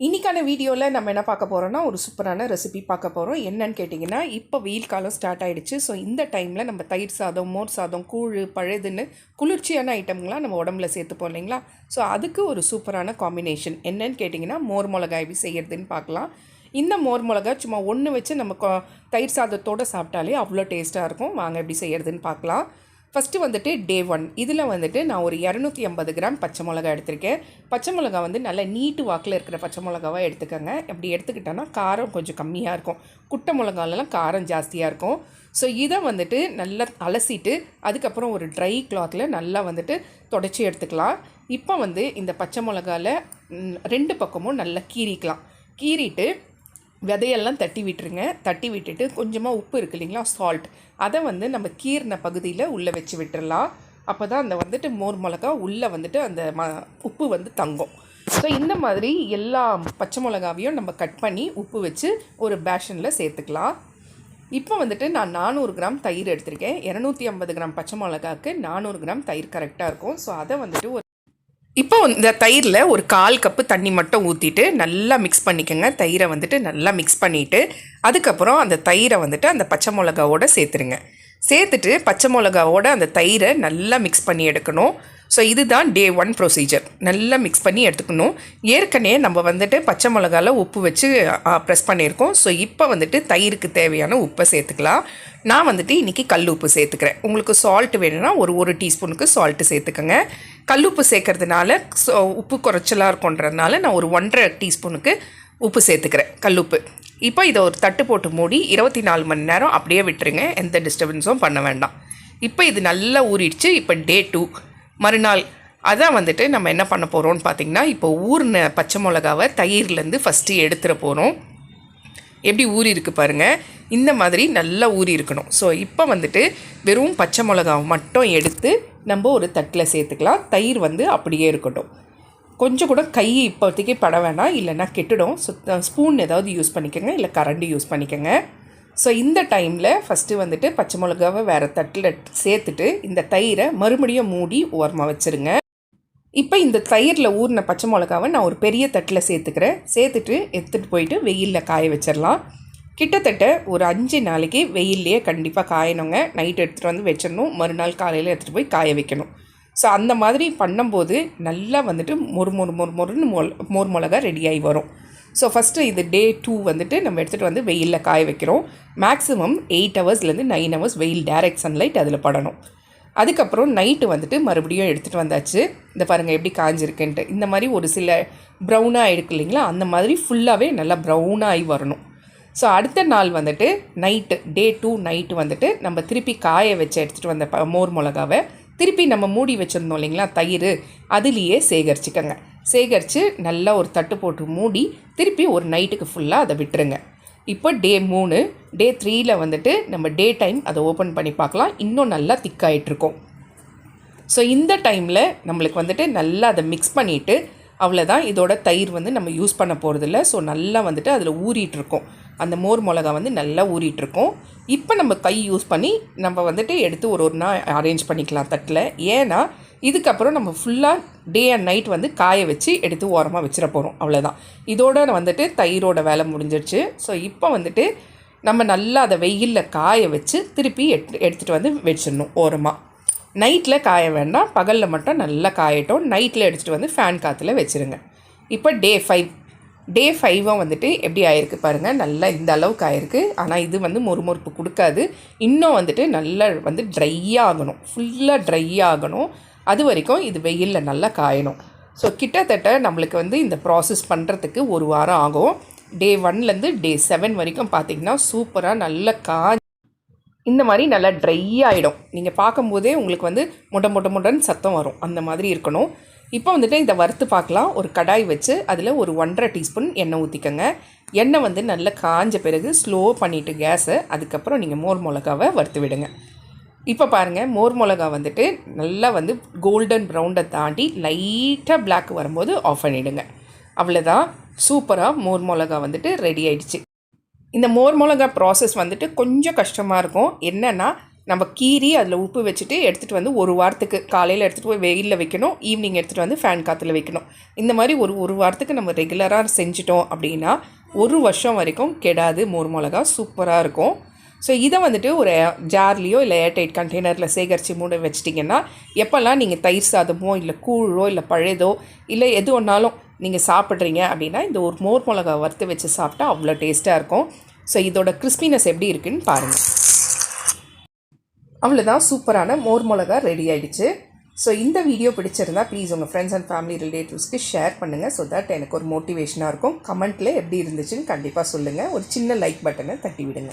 இன்றைக்கான வீடியோவில் நம்ம என்ன பார்க்க போகிறோம்னா ஒரு சூப்பரான ரெசிபி பார்க்க போகிறோம் என்னன்னு கேட்டிங்கன்னா இப்போ வெயில் காலம் ஸ்டார்ட் ஆகிடுச்சு ஸோ இந்த டைமில் நம்ம தயிர் சாதம் மோர் சாதம் கூழ் பழுதுன்னு குளிர்ச்சியான ஐட்டம்லாம் நம்ம உடம்புல சேர்த்துப்போம் இல்லைங்களா? ஸோ அதுக்கு ஒரு சூப்பரான காம்பினேஷன் என்னன்னு கேட்டிங்கன்னா மோர் மிளகாய் எப்படி செய்கிறதுன்னு பார்க்கலாம். இந்த மோர் மிளகாய் சும்மா ஒன்று வச்சு நம்ம கொ- தயிர் சாதத்தோடு சாப்பிட்டாலே அவ்வளோ டேஸ்ட்டாக இருக்கும். வாங்க எப்படி செய்கிறதுன்னு பார்க்கலாம். ஃபஸ்ட்டு வந்துட்டு டே ஒன் இதில் வந்துட்டு நான் ஒரு இரநூத்தி ஐம்பது கிராம் பச்சை மிளகா எடுத்திருக்கேன். பச்சை மிளகா வந்து நல்ல நீட்டு வாக்கில் இருக்கிற பச்சை மிளகாவாக எடுத்துக்கோங்க. அப்படி எடுத்துக்கிட்டோன்னா காரம் கொஞ்சம் கம்மியாக இருக்கும். குட்டை மிளகாலலாம் காரம் ஜாஸ்தியாக இருக்கும். ஸோ இதை வந்துட்டு நல்லா அலசிட்டு அதுக்கப்புறம் ஒரு ட்ரை கிளாத்தில் நல்லா வந்துட்டு தொடச்சி எடுத்துக்கலாம். இப்போ வந்து இந்த பச்சை மிளகாவில் ரெண்டு பக்கமும் நல்லா கீறிக்கலாம். கீறிட்டு விதையெல்லாம் தட்டி விட்டுருங்க. தட்டி விட்டுட்டு கொஞ்சமாக உப்பு இருக்கு இல்லைங்களா? சால்ட் அதை வந்து நம்ம கீர்ன பகுதியில் உள்ளே வச்சு விட்டுறலாம். அப்போ தான் அந்த வந்துட்டு மோர் மிளகா உள்ளே வந்துட்டு அந்த ம உப்பு வந்து தங்கும். ஸோ இந்த மாதிரி எல்லா பச்சை மிளகாவையும் நம்ம கட் பண்ணி உப்பு வச்சு ஒரு பேஷனில் சேர்த்துக்கலாம். இப்போ வந்துட்டு நான் நானூறு கிராம் தயிர் எடுத்திருக்கேன். இரநூத்தி ஐம்பது கிராம் பச்சை மிளகாக்கு நானூறு கிராம் தயிர் கரெக்டாக இருக்கும். ஸோ அதை வந்துட்டு ஒரு இப்போ இந்த தயிரில் ஒரு கால் கப்பு தண்ணி மட்டும் ஊற்றிட்டு நல்லா மிக்ஸ் பண்ணிக்கோங்க. தயிரை வந்துட்டு நல்லா மிக்ஸ் பண்ணிவிட்டு அதுக்கப்புறம் அந்த தயிரை வந்துட்டு அந்த பச்சை மிளகாவோட சேர்த்துருங்க. சேர்த்துட்டு பச்சை மிளகாவோட அந்த தயிரை நல்லா மிக்ஸ் பண்ணி எடுக்கணும். ஸோ இதுதான் டே ஒன் ப்ரொசீஜர் நல்லா மிக்ஸ் பண்ணி எடுத்துக்கணும். ஏற்கனவே நம்ம வந்துட்டு பச்சை மிளகால உப்பு வச்சு ப்ரெஸ் பண்ணியிருக்கோம். ஸோ இப்போ வந்துட்டு தயிருக்கு தேவையான உப்பை சேர்த்துக்கலாம். நான் வந்துட்டு இன்றைக்கி கல் உப்பு சேர்த்துக்கிறேன். உங்களுக்கு சால்ட் வேணும்னா ஒரு ஒரு டீஸ்பூனுக்கு சால்ட்டு சேர்த்துக்கோங்க. கல்லுப்பு சேர்க்கறதுனால ஸோ உப்பு குறைச்சலாக இருக்குன்றதுனால நான் ஒரு ஒன்றரை டீஸ்பூனுக்கு உப்பு சேர்த்துக்கிறேன் கல்லுப்பு. இப்போ இதை ஒரு தட்டு போட்டு மூடி இருபத்தி நாலு மணி நேரம் அப்படியே விட்டுருங்க எந்த டிஸ்டர்பன்ஸும் பண்ண வேண்டாம். இப்போ இது நல்லா ஊறிடுச்சு இப்போ டே டூ மறுநாள் அதான் வந்துட்டு நம்ம என்ன பண்ண போகிறோம்னு பார்த்தீங்கன்னா இப்போ ஊறின பச்சை மிளகாவை தயிர்லேருந்து ஃபஸ்ட்டு எடுத்துகிற போகிறோம் எப்படி ஊறி இருக்கு பாருங்க இந்த மாதிரி நல்லா ஊறி இருக்கணும். ஸோ இப்போ வந்துட்டு வெறும் பச்சை மிளகாவை மட்டும் எடுத்து நம்ம ஒரு தட்டில் சேர்த்துக்கலாம். தயிர் வந்து அப்படியே இருக்கட்டும். கொஞ்சம் கூட கை இப்போதைக்கு பட வேணாம். இல்லைன்னா கெட்டுடும். ஸோ ஸ்பூன் ஏதாவது யூஸ் பண்ணிக்கோங்க. இல்லை கரண்டி யூஸ் பண்ணிக்கோங்க. ஸோ இந்த டைமில் ஃபஸ்ட்டு வந்துட்டு பச்சை மிளகாவை வேறு தட்டில் சேர்த்துட்டு இந்த தயிரை மறுபடியும் மூடி ஓரமாக வச்சுருங்க. இப்போ இந்த தயிரில் ஊறின பச்சை மிளகாவை நான் ஒரு பெரிய தட்டில் சேர்த்துக்கிறேன். சேர்த்துட்டு எடுத்துகிட்டு போயிட்டு வெயிலில் காய வச்சிடலாம் கிட்டத்தட்ட ஒரு அஞ்சு நாளைக்கு வெயில்லையே கண்டிப்பாக காயணுங்க. நைட் எடுத்துகிட்டு வந்து வச்சிடணும். மறுநாள் காலையில் எடுத்துகிட்டு போய் காய வைக்கணும். ஸோ அந்த மாதிரி பண்ணும்போது நல்லா வந்துட்டு மொறு மொறு மொறு மொறுன்னு மொல் மோர் மிளகா ரெடியாகி வரும். ஸோ ஃபஸ்ட்டு இது டே டூ வந்துட்டு நம்ம எடுத்துகிட்டு வந்து வெயிலில் காய வைக்கிறோம். மேக்ஸிமம் எயிட் ஹவர்ஸ்லேருந்து நைன் ஹவர்ஸ் வெயில் டேரக்ட் சன்லைட் அதில் படணும். அதுக்கப்புறம் நைட்டு வந்துட்டு மறுபடியும் எடுத்துகிட்டு வந்தாச்சு. இந்த பாருங்கள் எப்படி காஞ்சிருக்குன்ட்டு. இந்த மாதிரி ஒரு சில ப்ரௌனாக இருக்கு இல்லைங்களா? அந்த மாதிரி ஃபுல்லாகவே நல்லா ப்ரௌனாகி வரணும். ஸோ அடுத்த நாள் வந்துட்டு நைட்டு டே டூ நைட்டு வந்துட்டு நம்ம திருப்பி காய வச்சு எடுத்துகிட்டு வந்த ப மோர் மிளகாவை திருப்பி நம்ம மூடி வச்சுருந்தோம் இல்லைங்களா தயிர் அதுலேயே சேகரிச்சுக்கோங்க. சேகரித்து நல்லா ஒரு தட்டு போட்டு மூடி திருப்பி ஒரு நைட்டுக்கு ஃபுல்லாக அதை விட்டுருங்க. இப்போ டே மூணு டே த்ரீயில் வந்துட்டு நம்ம டே டைம் அதை ஓப்பன் பண்ணி பார்க்கலாம். இன்னும் நல்லா திக்காயிட்ருக்கோம் ஸோ இந்த டைமில் நம்மளுக்கு வந்துட்டு நல்லா அதை மிக்ஸ் பண்ணிவிட்டு அவ்வளோதான் இதோட தயிர் வந்து நம்ம யூஸ் பண்ண போகிறதில்ல ஸோ நல்லா வந்துட்டு அதில் ஊறிட்டுருக்கோம். அந்த மோர் மிளகா வந்து நல்லா ஊறிட்டுருக்கோம். இப்போ நம்ம கை யூஸ் பண்ணி நம்ம வந்துட்டு எடுத்து ஒரு ஒரு நாள் அரேஞ்ச் பண்ணிக்கலாம் தட்டில். ஏன்னா இதுக்கப்புறம் நம்ம ஃபுல்லாக டே அண்ட் நைட் வந்து காய வச்சு எடுத்து ஓரமாக வச்சிட போகிறோம் அவ்வளோதான் இதோட வந்துட்டு தயிரோட வேலை முடிஞ்சிருச்சு. ஸோ இப்போ வந்துட்டு நம்ம நல்லா அதை வெயிலில் காய வச்சு திருப்பி எட் எடுத்துகிட்டு வந்து வச்சிடணும் ஓரமாக நைட்டில் காய வேண்டாம். பகலில் மட்டும் நல்லா காயட்டும். நைட்டில் எடுத்துகிட்டு வந்து ஃபேன் காற்றுல வச்சுருங்க. இப்போ டே ஃபைவ் டே ஃபைவும் வந்துட்டு எப்படி ஆயிருக்கு பாருங்கள் நல்லா இந்த அளவுக்கு ஆயிருக்கு. ஆனால் இது வந்து மொறுமொறுப்பு கொடுக்காது. இன்னும் வந்துட்டு நல்லா வந்து ட்ரை ஆகணும். ஃபுல்லாக ட்ரை ஆகணும். அது வரைக்கும் இது வெயிலில் நல்லா காயணும். ஸோ கிட்டத்தட்ட நம்மளுக்கு வந்து இந்த ப்ராசஸ் பண்ணுறதுக்கு ஒரு வாரம் ஆகும். டே ஒன்லேருந்து டே செவன் வரைக்கும் பார்த்திங்கன்னா சூப்பராக நல்லா கா இந்த மாதிரி நல்லா ட்ரை ஆகிடும் நீங்கள் பார்க்கும்போதே உங்களுக்கு வந்து முட்டை முட்டை முட்டைன்னு சத்தம் வரும். அந்த மாதிரி இருக்கணும். இப்போ வந்துட்டு இதை வறுத்து பார்க்கலாம். ஒரு கடாய் வச்சு அதில் ஒரு ஒன்றரை டீஸ்பூன் எண்ணெய் ஊற்றிக்கோங்க எண்ணெய் வந்து நல்லா காஞ்ச பிறகு ஸ்லோ பண்ணிவிட்டு கேஸை அதுக்கப்புறம் நீங்கள் மோர் மிளகாவை வறுத்து விடுங்க. இப்போ பாருங்கள் மோர் மிளகா வந்துட்டு நல்லா வந்து கோல்டன் ப்ரௌண்டை தாண்டி லைட்டாக பிளாக் வரும்போது ஆஃப் பண்ணிவிடுங்க அவ்வளோதான் சூப்பராக மோர் மிளகா வந்துட்டு ரெடி ஆயிடுச்சு. இந்த மோர் மிளகா ப்ராசஸ் வந்துட்டு கொஞ்சம் கஷ்டமாக இருக்கும். என்னென்னா நம்ம கீறி அதில் உப்பு வச்சுட்டு எடுத்துகிட்டு வந்து ஒரு வாரத்துக்கு காலையில் எடுத்துகிட்டு போய் வெயிலில் வைக்கணும். ஈவினிங் எடுத்துகிட்டு வந்து ஃபேன் காற்றுல வைக்கணும். இந்த மாதிரி ஒரு ஒரு வாரத்துக்கு நம்ம ரெகுலராக செஞ்சிட்டோம் அப்படின்னா ஒரு வருஷம் வரைக்கும் கெடாது மோர் மிளகா. சூப்பராக இருக்கும். ஸோ இதை வந்துட்டு ஒரு ஜார்லேயோ இல்லை ஏர்டைட் கண்டெய்னரில் சேகரித்து மூட வச்சிட்டிங்கன்னா எப்போல்லாம் நீங்கள் தயிர் சாதமோ இல்லை கூழோ இல்லை பழையதோ இல்லை எது ஒன்றாலும் நீங்கள் சாப்பிட்றீங்க அப்படின்னா இந்த ஒரு மோர் மிளகா வறுத்து வச்சு சாப்பிட்டா அவ்வளோ டேஸ்ட்டாக இருக்கும். ஸோ இதோட கிறிஸ்பினஸ் எப்படி இருக்குன்னு பாருங்கள் அவ்வளோதான் சூப்பரான மோர் மிளகா ரெடி ஆகிடுச்சு ஸோ இந்த வீடியோ பிடிச்சிருந்தா ப்ளீஸ் உங்கள் ஃப்ரெண்ட்ஸ் அண்ட் ஃபேமிலி ரிலேட்டிவ்ஸ்க்கு ஷேர் பண்ணுங்கள் ஸோ தட் எனக்கு ஒரு மோட்டிவேஷனாக இருக்கும். கமெண்ட்டில் எப்படி இருந்துச்சுன்னு கண்டிப்பாக சொல்லுங்கள் ஒரு சின்ன லைக் பட்டனை தட்டி விடுங்க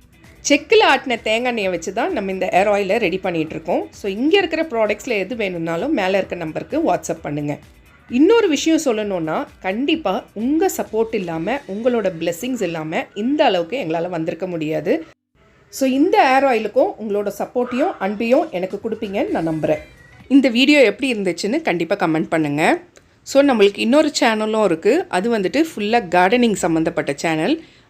செக்கில் ஆட்டின தேங்காய் எண்ணெயை வச்சு தான் நம்ம இந்த ஏர் ஆயிலை ரெடி பண்ணிகிட்டு இருக்கோம் ஸோ இங்கே இருக்கிற ப்ராடக்ட்ஸில் எது வேணும்னாலும் மேலே இருக்க நம்பருக்கு வாட்ஸ்அப் பண்ணுங்கள் இன்னொரு விஷயம் சொல்லணும்னா கண்டிப்பாக உங்கள் சப்போர்ட் இல்லாமல் உங்களோட பிளெஸ்ஸிங்ஸ் இல்லாமல் இந்த அளவுக்கு எங்களால் வந்திருக்க முடியாது. ஸோ இந்த ஏர் ஆயிலுக்கும் உங்களோட சப்போர்ட்டையும் அன்பையும் எனக்கு கொடுப்பீங்கன்னு நான் நம்புகிறேன் இந்த வீடியோ எப்படி இருந்துச்சுன்னு கண்டிப்பாக கமெண்ட் பண்ணுங்கள் ஸோ நம்மளுக்கு இன்னொரு சேனலும் இருக்குது அது வந்துட்டு ஃபுல்லாக கார்டனிங் சம்மந்தப்பட்ட சேனல்